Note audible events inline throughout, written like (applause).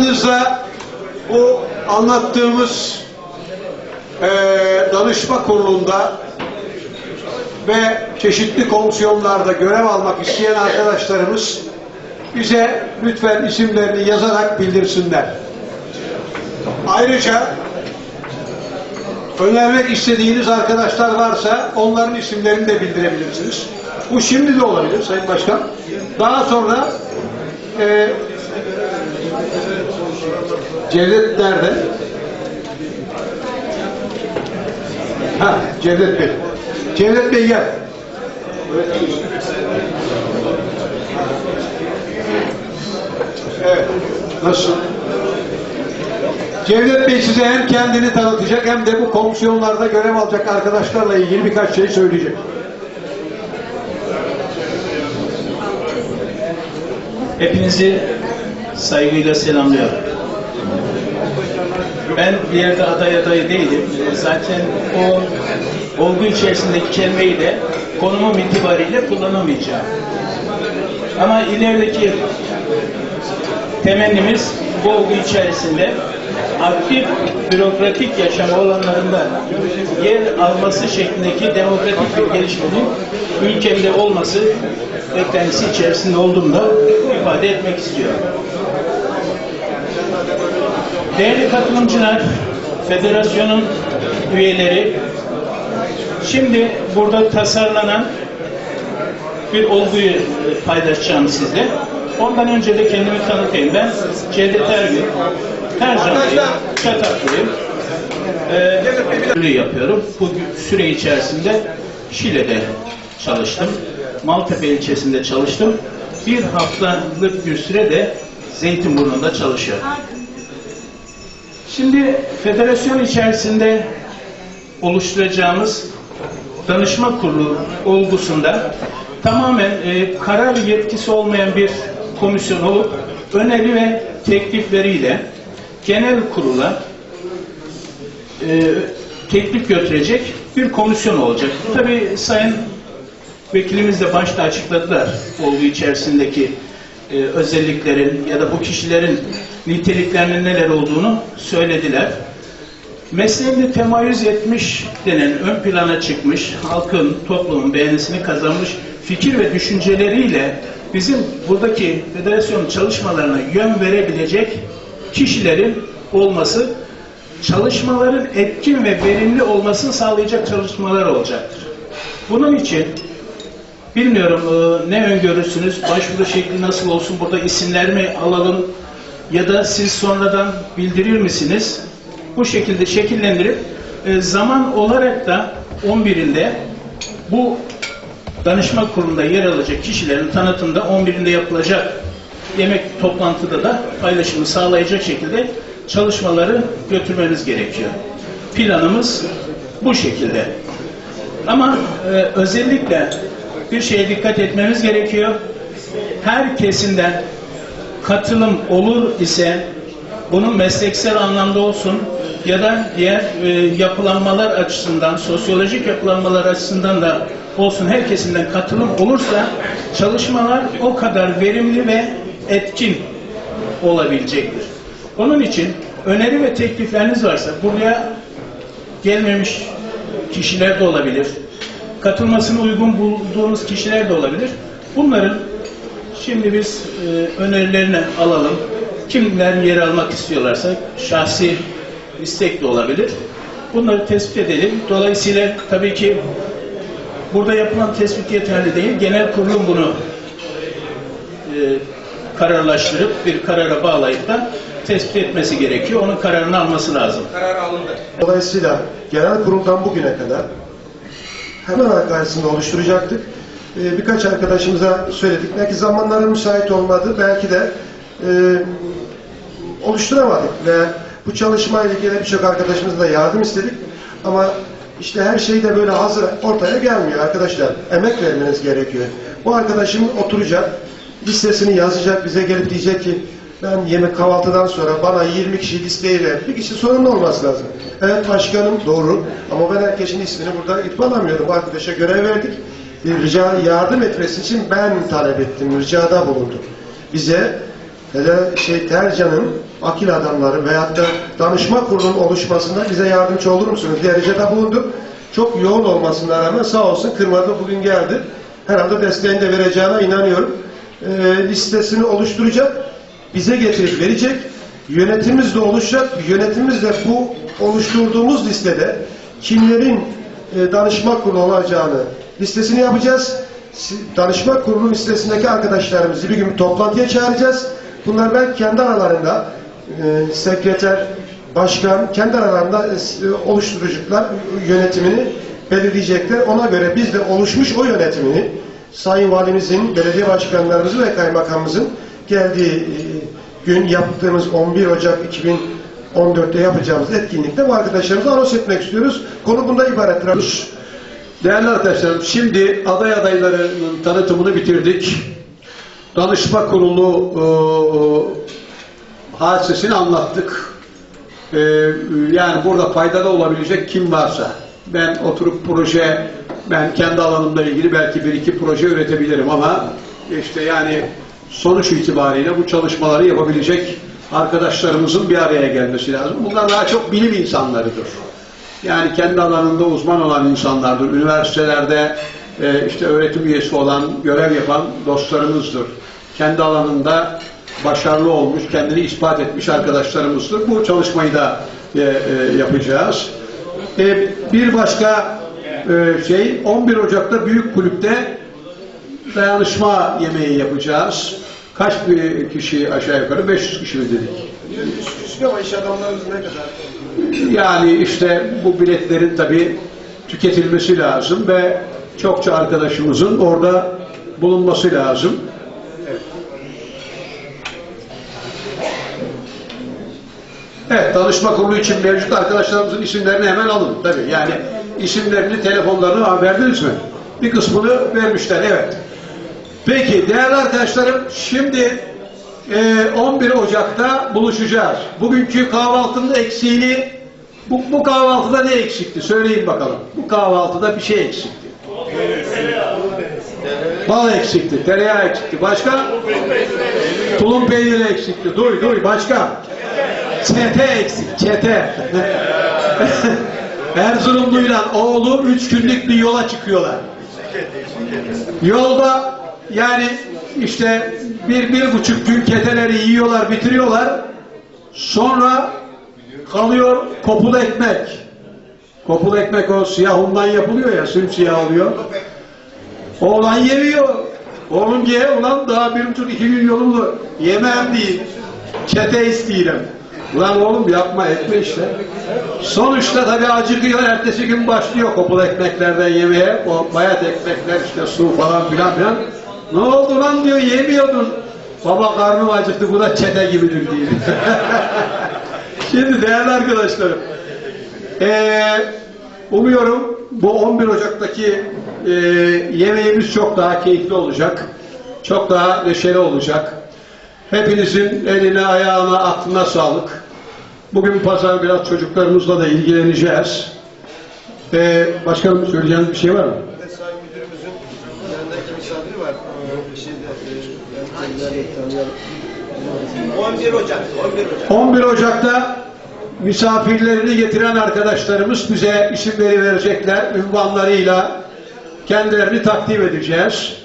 Aranızda bu anlattığımız eee, danışma kurulunda ve çeşitli komisyonlarda görev almak isteyen arkadaşlarımız bize lütfen isimlerini yazarak bildirsinler. Ayrıca önermek istediğiniz arkadaşlar varsa onların isimlerini de bildirebilirsiniz. Bu şimdi de olabilir Sayın Başkan. Daha sonra eee Cevdet nerede? Ha, Cevdet Bey. Cevdet Bey gel. Evet. Nasıl? Cevdet Bey size hem kendini tanıtacak hem de bu komisyonlarda görev alacak arkadaşlarla ilgili birkaç şey söyleyecek. Hepinizi saygıyla selamlıyorum. Ben bir yerde aday adayı değilim. Zaten o olgu içerisindeki kelimeyi de konumum itibariyle kullanamayacağım. Ama ilerideki temennimiz bu olgu içerisinde aktif bürokratik yaşam olanlarında yer alması şeklindeki demokratik bir gelişmenin ülkemde olması beklentisi içerisinde olduğumda ifade etmek istiyorum. Değerli katılımcılar, federasyonun üyeleri, şimdi burada tasarlanan bir olguyu paylaşacağım sizle. Ondan önce de kendimi tanıtayım. Ben Cevdet Ergün, Tercanlıyım, Çataklıyım. Ee, yapıyorum. Bu süre içerisinde Şile'de çalıştım. Maltepe ilçesinde çalıştım. Bir haftalık bir süre de Zeytinburnu'nda çalışıyorum. Şimdi federasyon içerisinde oluşturacağımız danışma kurulu olgusunda tamamen e, karar yetkisi olmayan bir komisyon olup öneri ve teklifleriyle genel kurula e, teklif götürecek bir komisyon olacak. Tabii Sayın Vekilimiz de başta açıkladılar olgu içerisindeki e, özelliklerin ya da bu kişilerin niteliklerinin neler olduğunu söylediler. Mesleğinde temayüz etmiş denen ön plana çıkmış, halkın, toplumun beğenisini kazanmış fikir ve düşünceleriyle bizim buradaki federasyon çalışmalarına yön verebilecek kişilerin olması, çalışmaların etkin ve verimli olmasını sağlayacak çalışmalar olacaktır. Bunun için Bilmiyorum e, ne öngörürsünüz, başvuru şekli nasıl olsun, burada isimler mi alalım ya da siz sonradan bildirir misiniz? Bu şekilde şekillendirip e, zaman olarak da 11'inde bu danışma kurulunda yer alacak kişilerin tanıtımda 11'inde yapılacak yemek toplantıda da paylaşımı sağlayacak şekilde çalışmaları götürmemiz gerekiyor. Planımız bu şekilde. Ama e, özellikle bir şeye dikkat etmemiz gerekiyor. Her kesimden katılım olur ise bunun mesleksel anlamda olsun ya da diğer e, yapılanmalar açısından, sosyolojik yapılanmalar açısından da olsun her kesimden katılım olursa çalışmalar o kadar verimli ve etkin olabilecektir. Onun için öneri ve teklifleriniz varsa buraya gelmemiş kişiler de olabilir. Katılmasını uygun bulduğunuz kişiler de olabilir. Bunların şimdi biz e, önerilerini alalım. Kimler yer almak istiyorlarsa şahsi istek de olabilir. Bunları tespit edelim. Dolayısıyla tabii ki burada yapılan tespit yeterli değil. Genel kurulum bunu e, kararlaştırıp bir karara bağlayıp da tespit etmesi gerekiyor. Onun kararını alması lazım. Dolayısıyla genel kuruldan bugüne kadar hemen arkasında oluşturacaktık. Ee, birkaç arkadaşımıza söyledik. Belki zamanları müsait olmadı. Belki de e, oluşturamadık ve bu çalışmayla ilgili birçok arkadaşımızla yardım istedik. Ama işte her şey de böyle hazır ortaya gelmiyor arkadaşlar. Emek vermeniz gerekiyor. Bu arkadaşım oturacak, listesini yazacak, bize gelip diyecek ki ben yemek kahvaltıdan sonra bana 20 kişi listeyi ver. Bir kişi sorumlu olması lazım. Evet başkanım doğru ama ben herkesin ismini burada itbalamıyorum. Bu arkadaşa görev verdik. Bir rica yardım etmesi için ben talep ettim, ricada bulundum. Bize hele şey Tercan'ın akil adamları veyahut da danışma kurulunun oluşmasında bize yardımcı olur musunuz diye ricada bulunduk. Çok yoğun olmasına rağmen sağ olsun kırmadı bugün geldi. Herhalde desteğini de vereceğine inanıyorum. Ee, listesini oluşturacak, bize getirip verecek. Yönetimimiz de oluşacak. Yönetimimiz de bu oluşturduğumuz listede kimlerin e, danışma kurulu olacağını listesini yapacağız. Danışma kurulu listesindeki arkadaşlarımızı bir gün toplantıya çağıracağız. Bunlar belki kendi aralarında e, sekreter, başkan kendi aralarında e, oluşturacaklar yönetimini belirleyecekler. Ona göre biz de oluşmuş o yönetimini Sayın Valimizin, belediye başkanlarımızın ve kaymakamımızın geldiği e, gün yaptığımız 11 Ocak 2014'te yapacağımız etkinlikte bu arkadaşlarımıza anons etmek istiyoruz. Konu bunda ibarettir. Değerli arkadaşlarım, şimdi aday adaylarının tanıtımını bitirdik. Danışma kurulu e, hadisesini anlattık. E, yani burada faydalı olabilecek kim varsa, ben oturup proje, ben kendi alanımla ilgili belki bir iki proje üretebilirim ama işte yani sonuç itibariyle bu çalışmaları yapabilecek arkadaşlarımızın bir araya gelmesi lazım. Bunlar daha çok bilim insanlarıdır. Yani kendi alanında uzman olan insanlardır. Üniversitelerde e, işte öğretim üyesi olan, görev yapan dostlarımızdır. Kendi alanında başarılı olmuş, kendini ispat etmiş arkadaşlarımızdır. Bu çalışmayı da e, e, yapacağız. E, bir başka e, şey, 11 Ocak'ta Büyük Kulüp'te dayanışma yemeği yapacağız. Kaç bir kişi aşağı yukarı? 500 kişi mi dedik? Ama iş adamlarımız ne kadar? Yani işte bu biletlerin tabii tüketilmesi lazım ve çokça arkadaşımızın orada bulunması lazım. Evet, danışma kurulu için mevcut arkadaşlarımızın isimlerini hemen alın. Tabii yani isimlerini, telefonlarını ha, verdiniz mi? Bir kısmını vermişler, evet. Peki değerli arkadaşlarım, şimdi 11 Ocak'ta buluşacağız. Bugünkü kahvaltının eksiğini, bu, bu kahvaltıda ne eksikti? Söyleyin bakalım. Bu kahvaltıda bir şey eksikti. Bal eksikti, tereyağı eksikti. Başka? Tulum peyniri eksikti. Duy, duy. Başka? Çete eksik, çete. (laughs) Erzurumluyla oğlu üç günlük bir yola çıkıyorlar. Yolda yani işte bir, bir buçuk gün keteleri yiyorlar, bitiriyorlar. Sonra kalıyor kopul ekmek. Kopul ekmek o siyah undan yapılıyor ya, simsiyah oluyor. Oğlan yemiyor. Oğlum ye, ulan daha bir buçuk iki gün yolumdu. Yemem değil. Çete isteyelim. Ulan oğlum yapma etme işte. Sonuçta tabii acıkıyor. Ertesi gün başlıyor kopul ekmeklerden yemeye. O bayat ekmekler işte su falan filan filan. Ne oldu lan diyor yemiyordun. Baba karnım acıktı bu da çete gibidir diyor. (laughs) Şimdi değerli arkadaşlarım. Ee, umuyorum bu 11 Ocak'taki e, yemeğimiz çok daha keyifli olacak. Çok daha neşeli olacak. Hepinizin eline, ayağına, aklına sağlık. Bugün pazar biraz çocuklarımızla da ilgileneceğiz. Ee, başkanım söyleyeceğiniz bir şey var mı? Misafiri var. Şeyde, e, 11 Ocak, 11 Ocak. 11 Ocak'ta misafirlerini getiren arkadaşlarımız bize isimleri verecekler. Ünvanlarıyla kendilerini takdim edeceğiz.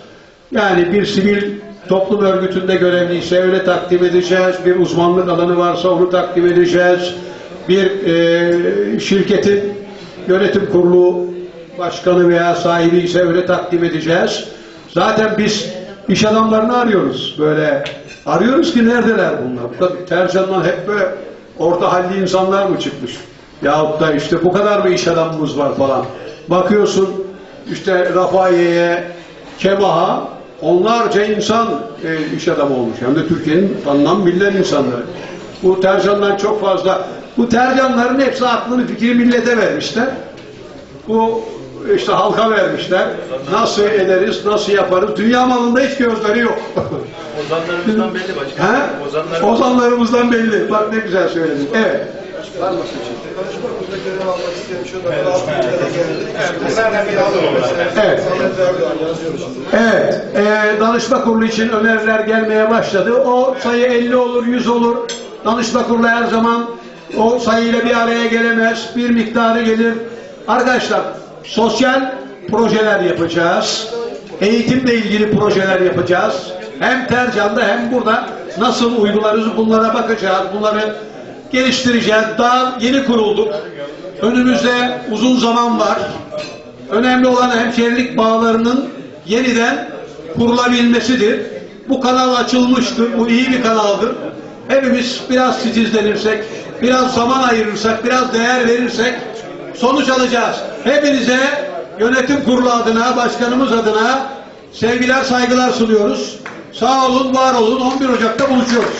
Yani bir sivil toplum örgütünde görevliyse öyle takdim edeceğiz. Bir uzmanlık alanı varsa onu takdim edeceğiz. Bir e, şirketin yönetim kurulu başkanı veya sahibi ise öyle takdim edeceğiz. Zaten biz iş adamlarını arıyoruz. Böyle arıyoruz ki neredeler bunlar? Bu kadar tercihler hep böyle orta halli insanlar mı çıkmış? Yahut da işte bu kadar mı iş adamımız var falan. Bakıyorsun işte Rafahiye'ye, Kemaha onlarca insan e, iş adamı olmuş. Hem de Türkiye'nin tanınan bilinen insanları. Bu tercanlar çok fazla. Bu tercanların hepsi aklını fikri millete vermişler. Bu işte halka vermişler. Nasıl ederiz, nasıl yaparız? Dünya malında hiç gözleri yok. (laughs) Ozanlarımızdan belli başkanım. He? Ozanlarımız- Ozanlarımızdan belli. Bak ne güzel söyledin. Evet. Danışma kurulunda görev almak isteyen şu alır Evet. Evet, e, danışma kurulu için öneriler gelmeye başladı. O sayı 50 olur, 100 olur. Danışma kurulu her zaman o sayıyla bir araya gelemez. Bir miktarı gelir. Arkadaşlar, sosyal projeler yapacağız. Eğitimle ilgili projeler yapacağız. Hem Tercan'da hem burada nasıl uygularız bunlara bakacağız. Bunları geliştireceğiz. Daha yeni kurulduk. Önümüzde uzun zaman var. Önemli olan hemşerilik bağlarının yeniden kurulabilmesidir. Bu kanal açılmıştır. Bu iyi bir kanaldır. Hepimiz biraz titizlenirsek, biraz zaman ayırırsak, biraz değer verirsek sonuç alacağız. Hepinize yönetim kurulu adına, başkanımız adına sevgiler, saygılar sunuyoruz. Sağ olun, var olun. 11 Ocak'ta buluşuyoruz.